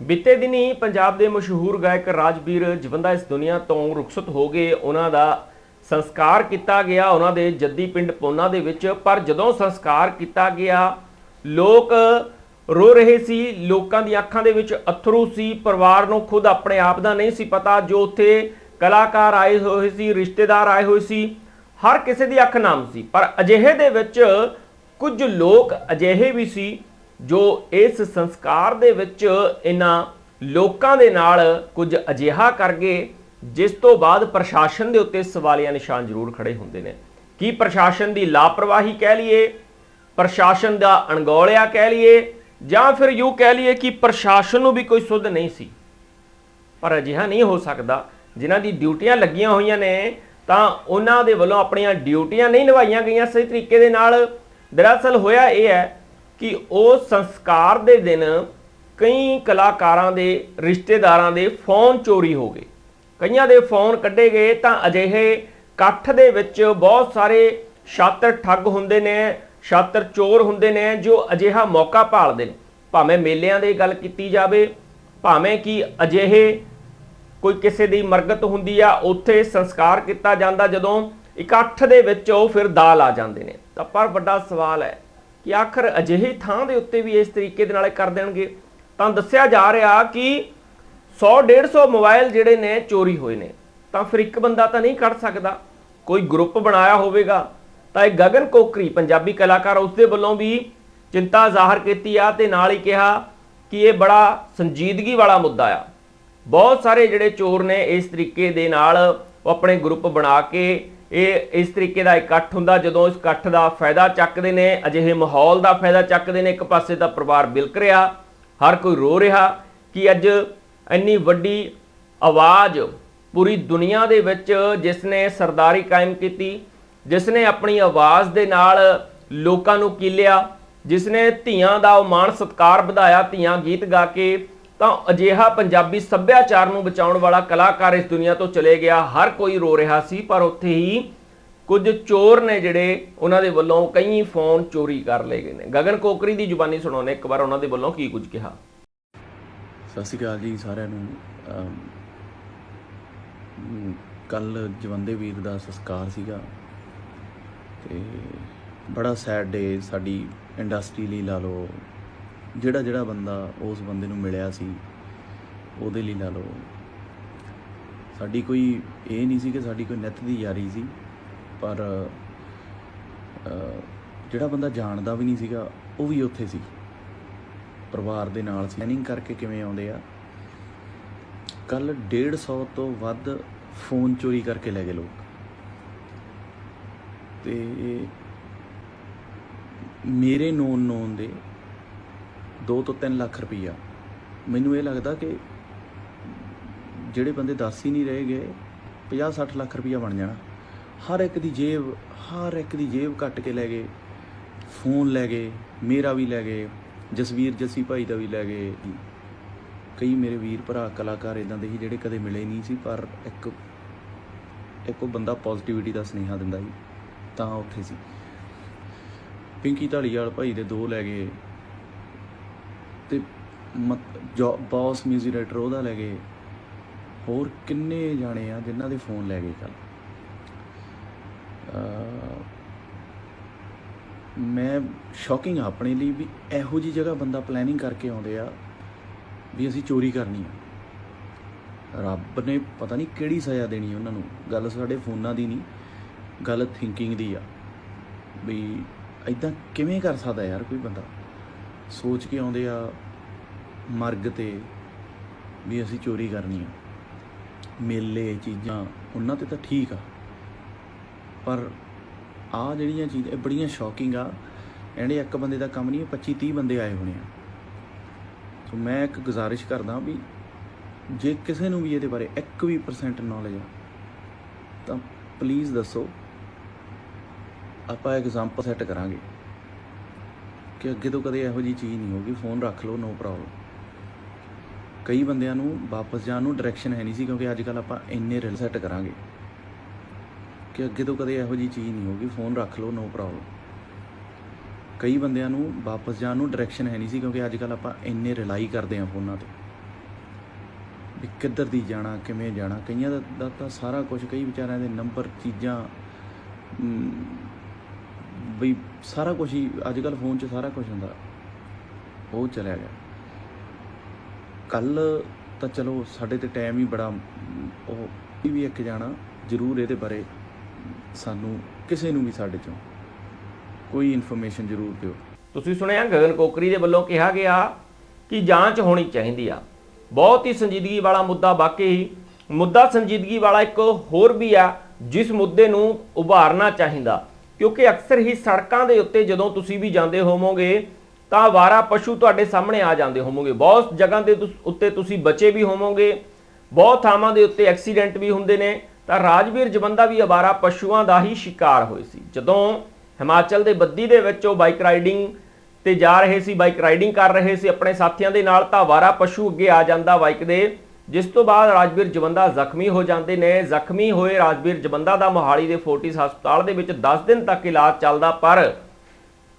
ਬੀਤੇ ਦਿਨੀ ਪੰਜਾਬ ਦੇ ਮਸ਼ਹੂਰ ਗਾਇਕ ਰਾਜਵੀਰ ਜਵੰਦਾ ਇਸ ਦੁਨੀਆ ਤੋਂ ਰੁਖਸਤ ਹੋ ਗਏ। ਉਹਨਾਂ ਦਾ ਸੰਸਕਾਰ ਕੀਤਾ ਗਿਆ, ਉਹਨਾਂ ਦੇ ਜੱਦੀ ਪਿੰਡ ਪੋਨਾ ਦੇ ਵਿੱਚ। ਪਰ ਜਦੋਂ ਸੰਸਕਾਰ ਕੀਤਾ ਗਿਆ, ਲੋਕ ਰੋ ਰਹੇ ਸੀ, ਲੋਕਾਂ ਦੀਆਂ ਅੱਖਾਂ ਦੇ ਵਿੱਚ ਅਥਰੂ ਸੀ, ਪਰਿਵਾਰ ਨੂੰ ਖੁਦ ਆਪਣੇ ਆਪ ਦਾ ਨਹੀਂ ਸੀ ਪਤਾ, ਜੋ ਉੱਥੇ ਕਲਾਕਾਰ ਆਏ ਹੋਏ ਸੀ, ਰਿਸ਼ਤੇਦਾਰ ਆਏ ਹੋਏ ਸੀ, ਹਰ ਕਿਸੇ ਦੀ ਅੱਖ ਨਾਮ ਸੀ। ਪਰ ਅਜਿਹੇ ਦੇ ਵਿੱਚ ਕੁਝ ਲੋਕ ਅਜਿਹੇ ਵੀ ਸੀ ਜੋ ਇਸ ਸੰਸਕਾਰ ਦੇ ਵਿੱਚ ਇਹਨਾਂ ਲੋਕਾਂ ਦੇ ਨਾਲ ਕੁਝ ਅਜਿਹਾ ਕਰ ਗਏ, ਜਿਸ ਤੋਂ ਬਾਅਦ ਪ੍ਰਸ਼ਾਸਨ ਦੇ ਉੱਤੇ ਸਵਾਲੀਆ ਨਿਸ਼ਾਨ ਜ਼ਰੂਰ ਖੜੇ ਹੁੰਦੇ ਨੇ। ਕੀ ਪ੍ਰਸ਼ਾਸਨ ਦੀ ਲਾਪਰਵਾਹੀ ਕਹਿ ਲਈਏ? ਪ੍ਰਸ਼ਾਸਨ ਦਾ ਅਣਗੌਲਿਆ ਕਹਿ ਲਈਏ? ਜਾਂ ਫਿਰ ਯੂ ਕਹਿ ਲਈਏ ਕਿ ਪ੍ਰਸ਼ਾਸਨ ਨੂੰ ਵੀ ਕੋਈ ਸੁੱਧ ਨਹੀਂ ਸੀ? ਪਰ ਅਜਿਹਾ ਨਹੀਂ ਹੋ ਸਕਦਾ। ਜਿਨ੍ਹਾਂ ਦੀ ਡਿਊਟੀਆਂ ਲੱਗੀਆਂ ਹੋਈਆਂ ਨੇ, ਤਾਂ ਉਹਨਾਂ ਦੇ ਵੱਲੋਂ ਆਪਣੀਆਂ ਡਿਊਟੀਆਂ ਨਹੀਂ ਨਿਭਾਈਆਂ ਗਈਆਂ ਸਹੀ ਤਰੀਕੇ ਦੇ ਨਾਲ। ਦਰਅਸਲ ਹੋਇਆ ਇਹ ਹੈ ਕਿ ਉਹ ਸੰਸਕਾਰ ਦੇ ਦਿਨ ਕਈ ਕਲਾਕਾਰਾਂ ਦੇ, ਰਿਸ਼ਤੇਦਾਰਾਂ ਦੇ ਫੋਨ ਚੋਰੀ ਹੋ ਗਏ। ਕਈਆਂ ਦੇ ਫੋਨ ਕੱਢੇ ਗਏ ਤਾਂ ਅਜਿਹੇ ਇਕੱਠ ਦੇ ਵਿੱਚ ਬਹੁਤ ਸਾਰੇ ਛਾਤਰ ਠੱਗ ਹੁੰਦੇ ਨੇ, ਛਾਤਰ ਚੋਰ ਹੁੰਦੇ ਨੇ ਜੋ ਅਜਿਹਾ ਮੌਕਾ ਭਾਲਦੇ ਨੇ। ਭਾਵੇਂ ਮੇਲਿਆਂ ਦੀ ਗੱਲ ਕੀਤੀ ਜਾਵੇ, ਭਾਵੇਂ ਕਿ ਅਜਿਹੇ ਕੋਈ ਕਿਸੇ ਦੀ ਮਰਗਤ ਹੁੰਦੀ ਆ, ਉੱਥੇ ਸੰਸਕਾਰ ਕੀਤਾ ਜਾਂਦਾ ਜਦੋਂ ਇਕੱਠ ਦੇ ਵਿੱਚ ਉਹ ਫਿਰ ਦਾਲ ਆ ਜਾਂਦੇ ਨੇ। ਤਾਂ ਪਰ ਵੱਡਾ ਸਵਾਲ ਹੈ ਕਿ ਆਖਰ ਅਜਿਹੇ ਥਾਂ ਦੇ ਉੱਤੇ ਵੀ ਇਸ ਤਰੀਕੇ ਦੇ ਨਾਲ ਕਰ ਦੇਣਗੇ। ਤਾਂ ਦੱਸਿਆ ਜਾ ਰਿਹਾ ਕਿ 100 150 ਮੋਬਾਈਲ ਜਿਹੜੇ ਨੇ ਚੋਰੀ ਹੋਏ ਨੇ। ਤਾਂ ਫਿਰ ਇੱਕ ਬੰਦਾ ਤਾਂ ਨਹੀਂ ਕੱਢ ਸਕਦਾ। ਕੋਈ ਗਰੁੱਪ ਬਣਾਇਆ ਹੋਵੇਗਾ। ਤਾਂ ਇਹ ਗਗਨ ਕੋਕਰੀ, ਪੰਜਾਬੀ ਕਲਾਕਾਰ, ਉਸ ਦੇ ਵੱਲੋਂ ਵੀ ਚਿੰਤਾ ਜ਼ਾਹਰ ਕੀਤੀ ਆ ਤੇ ਨਾਲ ਹੀ ਕਿਹਾ ਕਿ ਇਹ ਬੜਾ ਸੰਜੀਦਗੀ ਵਾਲਾ ਮੁੱਦਾ ਆ। ਬਹੁਤ ਸਾਰੇ ਜਿਹੜੇ ਚੋਰ ਨੇ ਇਸ ਤਰੀਕੇ ਦੇ ਨਾਲ ਉਹ ਆਪਣੇ ਗਰੁੱਪ ਬਣਾ ਕੇ ਇਹ ਇਸ ਤਰੀਕੇ ਦਾ ਇਕੱਠ ਹੁੰਦਾ ਜਦੋਂ ਇਸ ਇਕੱਠ ਦਾ ਫਾਇਦਾ ਚੱਕਦੇ ਨੇ, ਅਜਿਹੇ ਮਾਹੌਲ ਦਾ ਫਾਇਦਾ ਚੱਕਦੇ ਨੇ, ਇੱਕ ਪਾਸੇ ਦਾ ਪਰਿਵਾਰ ਬਿਲਕ ਰਿਹਾ, ਹਰ ਕੋਈ ਰੋ ਰਿਹਾ ਕਿ ਅੱਜ ਇੰਨੀ ਵੱਡੀ ਆਵਾਜ਼ ਪੂਰੀ ਦੁਨੀਆ ਦੇ ਵਿੱਚ ਜਿਸ ਨੇ ਸਰਦਾਰੀ ਕਾਇਮ ਕੀਤੀ, ਜਿਸ ਨੇ ਆਪਣੀ ਆਵਾਜ਼ ਦੇ ਨਾਲ ਲੋਕਾਂ ਨੂੰ ਕੀਲਿਆ ਜਿਸ ਨੇ ਧੀਆਂ ਦਾ ਮਾਣ ਸਤਕਾਰ ਵਧਾਇਆ, ਧੀਆਂ ਗੀਤ ਗਾ ਕੇ ਤਾਂ ਅਜਿਹਾ ਪੰਜਾਬੀ ਸੱਭਿਆਚਾਰ ਨੂੰ ਬਚਾਉਣ ਵਾਲਾ ਕਲਾਕਾਰ ਇਸ ਦੁਨੀਆ ਤੋਂ ਚਲੇ ਗਿਆ। ਹਰ ਕੋਈ ਰੋ ਰਿਹਾ ਸੀ, ਪਰ ਉੱਥੇ ਹੀ ਕੁਝ ਚੋਰ ਨੇ ਜਿਹੜੇ ਉਹਨਾਂ ਦੇ ਵੱਲੋਂ ਕਈ ਫੋਨ ਚੋਰੀ ਕਰ ਲਏ ਗਏ ਨੇ। ਗਗਨ ਕੋਕਰੀ ਦੀ ਜ਼ੁਬਾਨੀ ਸੁਣਾਉਣੇ ਇੱਕ ਵਾਰ ਉਹਨਾਂ ਦੇ ਵੱਲੋਂ ਕੀ ਕੁਝ ਕਿਹਾ? ਸਤਿ ਸ਼੍ਰੀ ਅਕਾਲ ਜੀ ਸਾਰਿਆਂ ਨੂੰ। ਕੱਲ ਜਵੰਦੇ ਵੀਰ ਦਾ ਸੰਸਕਾਰ ਸੀਗਾ ਤੇ ਬੜਾ ਸੈਡ ਡੇ ਸਾਡੀ ਇੰਡਸਟਰੀ ਲਈ ਲਾ ਲਓ। ਜਿਹੜਾ ਜਿਹੜਾ ਬੰਦਾ ਉਸ ਬੰਦੇ ਨੂੰ ਮਿਲਿਆ ਸੀ, ਉਹਦੇ ਲਈ ਲਾ ਲਓ। ਸਾਡੀ ਕੋਈ ਇਹ ਨਹੀਂ ਸੀ ਕਿ ਸਾਡੀ ਕੋਈ ਨਿੱਤ ਦੀ ਯਾਰੀ ਸੀ, ਪਰ ਜਿਹੜਾ ਬੰਦਾ ਜਾਣਦਾ ਵੀ ਨਹੀਂ ਸੀਗਾ, ਉਹ ਵੀ ਉੱਥੇ ਸੀ। ਪਰਿਵਾਰ ਦੇ ਨਾਲ ਪਲੈਨਿੰਗ ਕਰਕੇ ਕਿਵੇਂ ਆਉਂਦੇ ਆ? ਕੱਲ 150 ਤੋਂ ਵੱਧ ਫੋਨ ਚੋਰੀ ਕਰਕੇ ਲੈ ਗਏ ਲੋਕ। ਤੇ ਮੇਰੇ ਨੋਨ ਨੋਨ ਦੇ 2 ਤੋਂ 3 ਲੱਖ ਰੁਪਈਆ। ਮੈਨੂੰ ਇਹ ਲੱਗਦਾ ਕਿ ਜਿਹੜੇ ਬੰਦੇ ਦੱਸ ਹੀ ਨਹੀਂ ਰਹੇ ਗਏ 50 60 ਲੱਖ ਰੁਪਈਆ ਬਣ ਜਾਣਾ। ਹਰ ਇੱਕ ਦੀ ਜੇਬ, ਹਰ ਇੱਕ ਦੀ ਜੇਬ ਕੱਟ ਕੇ ਲੈ ਗਏ, ਫੋਨ ਲੈ ਗਏ, ਮੇਰਾ ਵੀ ਲੈ ਗਏ, ਜਸਵੀਰ ਜੱਸੀ ਭਾਈ ਦਾ ਵੀ ਲੈ ਗਏ। ਕਈ ਮੇਰੇ ਵੀਰ ਭਰਾ, ਕਲਾਕਾਰ ਇਦਾਂ ਦੇ ਸੀ ਜਿਹੜੇ ਕਦੇ ਮਿਲੇ ਨਹੀਂ ਸੀ, ਪਰ ਇੱਕ ਇੱਕ ਉਹ ਬੰਦਾ ਪੋਜ਼ਿਟਿਵਿਟੀ ਦਾ ਸੁਨੇਹਾ ਦਿੰਦਾ ਸੀ, ਤਾਂ ਉੱਥੇ ਸੀ। ਪਿੰਕੀ ਢਾਲੀਵਾਲ ਭਾਈ ਦੇ ਦੋ ਲੈ ਗਏ। ਤੇ ਬੌਸ ਮਿਊਜ਼ਿਕ ਡਾਇਰੈਕਟਰ ਉਹਦਾ ਲੈ ਗਏ ਹੋਰ ਕਿੰਨੇ ਜਾਣੇ ਆ ਜਿਨ੍ਹਾਂ ਦੇ ਫੋਨ ਲੈ ਗਏ ਕੱਲ ਮੈਂ ਸ਼ੌਕਿੰਗ ਆਪਣੇ ਲਈ ਵੀ ਇਹੋ ਜੀ ਜਗ੍ਹਾ ਬੰਦਾ ਪਲੈਨਿੰਗ ਕਰਕੇ ਆਉਂਦੇ ਆ ਵੀ ਅਸੀਂ ਚੋਰੀ ਕਰਨੀ ਆ। ਰੱਬ ਨੇ ਪਤਾ ਨਹੀਂ ਕਿਹੜੀ ਸਜ਼ਾ ਦੇਣੀ ਉਹਨਾਂ ਨੂੰ। ਗੱਲ ਸਾਡੇ ਫੋਨਾਂ ਦੀ ਨਹੀਂ, ਗੱਲ ਥਿੰਕਿੰਗ ਦੀ ਆ। ਵੀ ਐਦਾਂ ਕਿਵੇਂ ਕਰ ਸਕਦਾ ਯਾਰ ਕੋਈ ਬੰਦਾ? ਸੋਚ ਕੇ ਆਉਂਦੇ ਆ ਮਰਗ ਤੇ ਵੀ ਅਸੀਂ ਚੋਰੀ ਕਰਨੀ ਆ ਮੇਲੇ, ਚੀਜ਼ਾਂ, ਉਹਨਾਂ ਤੇ ਤਾਂ ਠੀਕ ਆ। ਪਰ ਆ ਜਿਹੜੀਆਂ ਚੀਜ਼ਾਂ, ਇਹ ਬੜੀਆਂ ਸ਼ੌਕਿੰਗ ਆ। ਇਹਨੇ ਇੱਕ ਬੰਦੇ ਦਾ ਕੰਮ ਨਹੀਂ 25 30 ਬੰਦੇ ਆਏ ਹੋਣੇ ਆ। ਸੋ ਮੈਂ ਇੱਕ ਗੁਜ਼ਾਰਿਸ਼ ਕਰਦਾ ਵੀ ਜੇ ਕਿਸੇ ਨੂੰ ਵੀ ਇਹਦੇ ਬਾਰੇ 1 ਵੀ ਪਰਸੈਂਟ ਨੌਲੇਜ ਆ, ਤਾਂ ਪਲੀਜ਼ ਦੱਸੋ, ਆਪਾਂ ਐਗਜ਼ਾਮਪਲ ਸੈੱਟ ਕਰਾਂਗੇ। ਕਿ ਅੱਗੇ ਤੋਂ ਕਦੇ ਇਹੋ ਜੀ ਚੀਜ਼ ਨਹੀਂ ਹੋਗੀ ਫੋਨ ਰੱਖ ਲਓ ਨੋ ਪ੍ਰੋਬਲਮ ਕਈ ਬੰਦਿਆਂ ਨੂੰ ਵਾਪਸ ਜਾਣ ਨੂੰ ਡਾਇਰੈਕਸ਼ਨ ਹੈ ਨਹੀਂ ਸੀ ਕਿਉਂਕਿ ਅੱਜ ਕੱਲ ਆਪਾਂ ਇੰਨੇ ਰਿਲ ਸੈੱਟ ਕਰਾਂਗੇ ਕਿ ਅੱਗੇ ਤੋਂ ਕਦੇ ਇਹੋ ਜੀ ਚੀਜ਼ ਨਹੀਂ ਹੋਗੀ ਫੋਨ ਰੱਖ ਲਓ ਨੋ ਪ੍ਰੋਬਲਮ ਕਈ ਬੰਦਿਆਂ ਨੂੰ ਵਾਪਸ ਜਾਣ ਨੂੰ ਡਾਇਰੈਕਸ਼ਨ ਹੈ ਨਹੀਂ ਸੀ ਕਿਉਂਕਿ ਅੱਜ ਕੱਲ ਆਪਾਂ ਇੰਨੇ ਰਿਲਾਈ ਕਰਦੇ ਹਾਂ ਫੋਨਾਂ ਤੇ ਵੀ ਕਿੱਧਰ ਦੀ ਜਾਣਾ ਕਿਵੇਂ ਜਾਣਾ। ਕਈਆਂ ਦਾ, ਤਾਂ ਸਾਰਾ ਕੁਝ ਕਈ ਵਿਚਾਰਿਆਂ ਦੇ ਨੰਬਰ ਚੀਜ਼ਾਂ ਬਈ ਸਾਰਾ ਕੁਝ ਹੀ ਅੱਜ ਕੱਲ ਫੋਨ 'ਚ ਸਾਰਾ ਕੁਝ ਹੁੰਦਾ। ਉਹ ਚਲਿਆ ਗਿਆ। ਕੱਲ ਤਾਂ ਚਲੋ ਸਾਡੇ ਤੇ ਟਾਈਮ ਹੀ ਬੜਾ, ਉਹ ਇਹ ਵੀ ਇੱਕ ਜਾਣਾ ਜ਼ਰੂਰ ਇਹਦੇ ਬਾਰੇ ਸਾਨੂੰ ਕਿਸੇ ਨੂੰ ਵੀ ਸਾਡੇ ਚੋਂ ਕੋਈ ਇਨਫੋਰਮੇਸ਼ਨ ਜ਼ਰੂਰ ਦਿਓ। ਤੁਸੀਂ ਸੁਣਿਆ ਗਗਨ ਕੋਕਰੀ ਦੇ ਵੱਲੋਂ ਕਿਹਾ ਗਿਆ ਕਿ ਜਾਂਚ ਹੋਣੀ ਚਾਹੀਦੀ ਆ। ਬਹੁਤ ਹੀ ਸੰਜੀਦਗੀ ਵਾਲਾ ਮੁੱਦਾ ਵਾਕਈ ਮੁੱਦਾ ਸੰਜੀਦਗੀ ਵਾਲਾ ਇੱਕ ਹੋਰ ਵੀ ਆ, ਜਿਸ ਮੁੱਦੇ ਨੂੰ ਉਭਾਰਨਾ ਚਾਹੀਦਾ। ਕਿਉਂਕਿ ਅਕਸਰ ਹੀ ਸੜਕਾਂ ਦੇ ਉੱਤੇ ਜਦੋਂ ਤੁਸੀਂ ਵੀ ਜਾਂਦੇ ਹੋਵੋਗੇ, ਤਾਂ ਆਵਾਰਾ ਪਸ਼ੂ ਤੁਹਾਡੇ ਸਾਹਮਣੇ ਆ ਜਾਂਦੇ ਹੋਵੋਗੇ। ਬਹੁਤ ਜਗ੍ਹਾ ਦੇ ਤੁਸ- ਉੱਤੇ ਤੁਸੀਂ ਬਚੇ ਵੀ ਹੋਵੋਗੇ, ਬਹੁਤ ਥਾਵਾਂ ਦੇ ਉੱਤੇ ਐਕਸੀਡੈਂਟ ਵੀ ਹੁੰਦੇ ਨੇ, ਤਾਂ ਰਾਜਵੀਰ ਜਵੰਦਾ ਵੀ ਆਵਾਰਾ ਪਸ਼ੂਆਂ ਦਾ ਹੀ ਸ਼ਿਕਾਰ ਹੋਏ ਸੀ। ਜਦੋਂ ਹਿਮਾਚਲ ਦੇ ਬੱਦੀ ਦੇ ਵਿੱਚ ਉਹ ਬਾਈਕ ਰਾਈਡਿੰਗ ਤੇ ਜਾ ਰਹੇ ਸੀ, ਬਾਈਕ ਰਾਈਡਿੰਗ ਕਰ ਰਹੇ ਸੀ ਆਪਣੇ ਸਾਥੀਆਂ ਦੇ ਨਾਲ, ਤਾਂ ਆਵਾਰਾ ਪਸ਼ੂ ਅੱਗੇ ਆ ਜਾਂਦਾ ਬਾਈਕ ਦੇ। ਜਿਸ ਤੋਂ ਬਾਅਦ ਰਾਜਵੀਰ ਜਵੰਦਾ ਜ਼ਖਮੀ ਹੋ ਜਾਂਦੇ ਨੇ। ਜ਼ਖਮੀ ਹੋਏ ਰਾਜਵੀਰ ਜਵੰਦਾ ਦਾ ਮੋਹਾਲੀ ਦੇ ਫੋਰਟਿਸ ਹਸਪਤਾਲ ਦੇ ਵਿੱਚ 10 ਦਿਨ ਤੱਕ ਇਲਾਜ ਚੱਲਦਾ, ਪਰ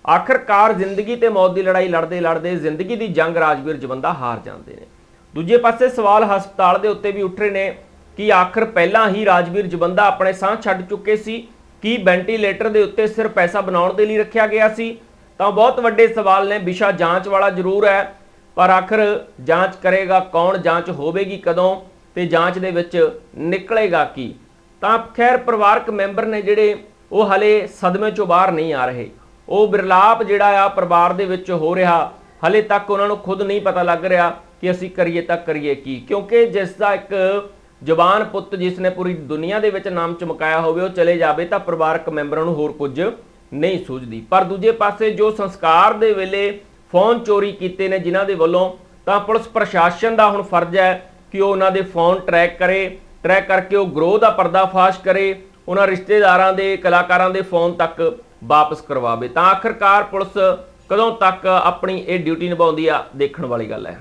ਆਖਰਕਾਰ ਜ਼ਿੰਦਗੀ ਤੇ ਮੌਤ ਦੀ ਲੜਾਈ ਲੜਦੇ ਲੜਦੇ ਜ਼ਿੰਦਗੀ ਦੀ ਜੰਗ ਰਾਜਵੀਰ ਜਵੰਦਾ ਹਾਰ ਜਾਂਦੇ ਨੇ। ਦੂਜੇ ਪਾਸੇ ਸਵਾਲ ਹਸਪਤਾਲ ਦੇ ਉੱਤੇ ਵੀ ਉੱਠ ਰਹੇ ਨੇ ਕਿ ਆਖਰ ਪਹਿਲਾਂ ਹੀ ਰਾਜਵੀਰ ਜਵੰਦਾ ਆਪਣੇ ਸਾਹ ਛੱਡ ਚੁੱਕੇ ਸੀ? ਕੀ ਵੈਂਟੀਲੇਟਰ ਦੇ ਉੱਤੇ ਸਿਰ ਪੈਸਾ ਬਣਾਉਣ ਦੇ ਲਈ ਰੱਖਿਆ ਗਿਆ ਸੀ? ਤਾਂ ਬਹੁਤ ਵੱਡੇ ਸਵਾਲ ਨੇ। ਵਿਸ਼ਾ ਜਾਂਚ ਵਾਲਾ ਜ਼ਰੂਰ ਹੈ। ਪਰ ਆਖਰ ਜਾਂਚ ਕਰੇਗਾ ਕੌਣ, ਜਾਂਚ ਹੋਵੇਗੀ ਕਦੋਂ ਤੇ ਜਾਂਚ ਦੇ ਵਿੱਚ ਨਿਕਲੇਗਾ ਕੀ। ਤਾਂ ਖੈਰ ਪਰਿਵਾਰਕ ਮੈਂਬਰ ਨੇ ਜਿਹੜੇ ਉਹ ਹਲੇ ਸਦਮੇ ਚੋਂ ਬਾਹਰ ਨਹੀਂ ਆ ਰਹੇ। ਉਹ ਬਿਰਲਾਪ ਜਿਹੜਾ ਆ ਪਰਿਵਾਰ ਦੇ ਵਿੱਚ ਹੋ ਰਿਹਾ, ਹਲੇ ਤੱਕ ਉਹਨਾਂ ਨੂੰ ਖੁਦ ਨਹੀਂ ਪਤਾ ਲੱਗ ਰਿਹਾ ਕਿ ਅਸੀਂ ਕਰੀਏ ਤਾਂ ਕਰੀਏ ਕੀ। ਕਿਉਂਕਿ ਜਿਸ ਦਾ ਇੱਕ ਜਵਾਨ ਪੁੱਤ ਜਿਸ ਨੇ ਪੂਰੀ ਦੁਨੀਆ ਦੇ ਵਿੱਚ ਨਾਮ ਚਮਕਾਇਆ ਹੋਵੇ, ਉਹ ਚਲੇ ਜਾਵੇ ਤਾਂ ਪਰਿਵਾਰਕ ਮੈਂਬਰਾਂ ਨੂੰ ਹੋਰ ਕੁਝ ਨਹੀਂ ਸੂਝਦੀ। ਪਰ ਦੂਜੇ ਪਾਸੇ ਜੋ ਸੰਸਕਾਰ ਦੇ ਵੇਲੇ ਫੋਨ ਚੋਰੀ ਕੀਤੇ ਨੇ ਜਿਨ੍ਹਾਂ ਦੇ ਵੱਲੋਂ, ਤਾਂ ਪੁਲਿਸ ਪ੍ਰਸ਼ਾਸਨ ਦਾ ਹੁਣ ਫਰਜ਼ ਹੈ ਕਿ ਉਹ ਉਹਨਾਂ ਦੇ ਫੋਨ ਟਰੈਕ ਕਰੇ ਟਰੈਕ ਕਰਕੇ ਉਹ ਗਰੋਹ ਦਾ ਪਰਦਾਫਾਸ਼ ਕਰੇ, ਉਹਨਾਂ ਰਿਸ਼ਤੇਦਾਰਾਂ ਦੇ, ਕਲਾਕਾਰਾਂ ਦੇ ਫੋਨ ਤੱਕ ਵਾਪਸ ਕਰਵਾਵੇ। ਤਾਂ ਆਖਰਕਾਰ ਪੁਲਿਸ ਕਦੋਂ ਤੱਕ ਆਪਣੀ ਇਹ ਡਿਊਟੀ ਨਿਭਾਉਂਦੀ ਆ, ਦੇਖਣ ਵਾਲੀ ਗੱਲ ਹੈ।